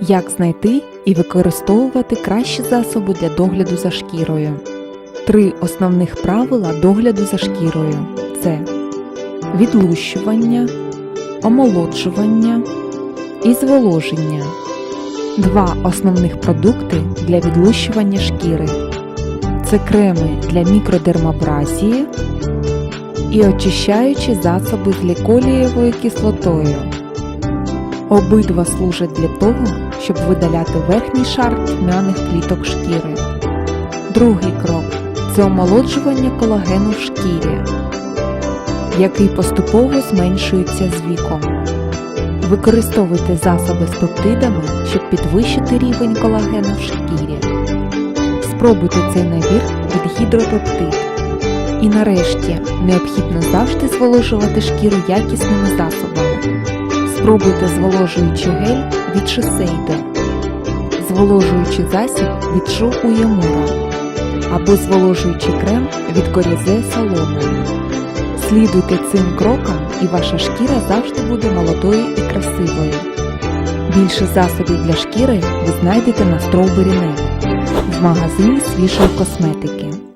Як знайти і використовувати кращі засоби для догляду за шкірою. Три основних правила догляду за шкірою це відлущування, омолоджування і зволоження. Два основних продукти для відлущування шкіри. Це креми для мікродермабразії і очищаючі засоби з гліколієвою кислотою. Обидва служать для того, щоб видаляти верхній шар тьмяних кліток шкіри. Другий крок це омолоджування колагену в шкірі, який поступово зменшується з віком. Використовуйте засоби з пептидами, щоб підвищити рівень колагену в шкірі. Спробуйте цей набір від гідропептид. І нарешті необхідно завжди зволожувати шкіру якісними засобами. Спробуйте зволожуючий гель від Шисейдо, зволожуючий засіб від Шу Уємура або зволожуючий крем від Горізе Салону. Слідуйте цим крокам і ваша шкіра завжди буде молодою і красивою. Більше засобів для шкіри ви знайдете на Net в магазині свіжої косметики.